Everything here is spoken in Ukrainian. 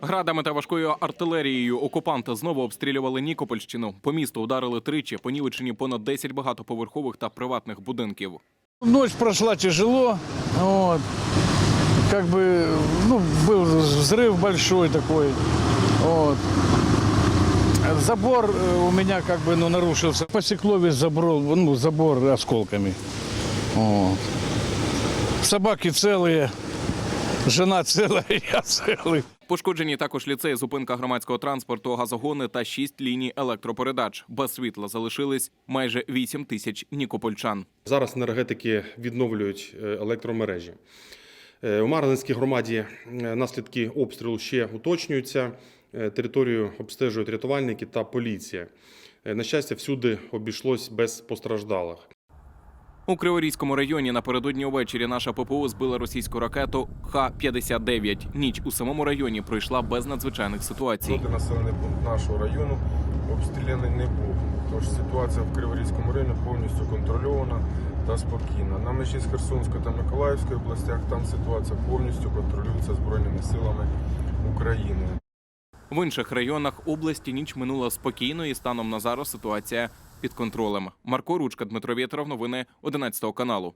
Градами та важкою артилерією окупанти знову обстрілювали Нікопольщину. По місту ударили тричі, понівечені понад 10 багатоповерхових та приватних будинків. Ночь прошла тяжело, вот. Как бы, ну, был взрыв большой такой, вот. Забор э, у меня как бы, ну, нарушился. Посекло весь забор, ну, забор осколками. Вот. Собаки целые, жена целая, я целый. Пошкоджені також ліцей, зупинка громадського транспорту, газогони та шість ліній електропередач. Без світла залишились майже 8 тисяч нікопольчан. Зараз енергетики відновлюють е, електромережі. Е, У Марганецькій громаді е, наслідки обстрілу ще уточнюються. Територію обстежують рятувальники та поліція. На щастя, всюди обійшлось без постраждалих. У Криворізькому районі напередодні увечері наша ППО збила російську ракету Х-59. Ніч у самому районі пройшла без надзвичайних ситуацій. Жоден населений пункт нашого району обстріляний не був. Тож ситуація в Криворізькому районі повністю контрольована та спокійна. На межі з Херсонською та Миколаївською областях там ситуація повністю контролюється Збройними силами України. В інших районах області ніч минула спокійно і станом на зараз ситуація під контролем. Марко Ручка, Дмитро Вєтров, новини 11 каналу.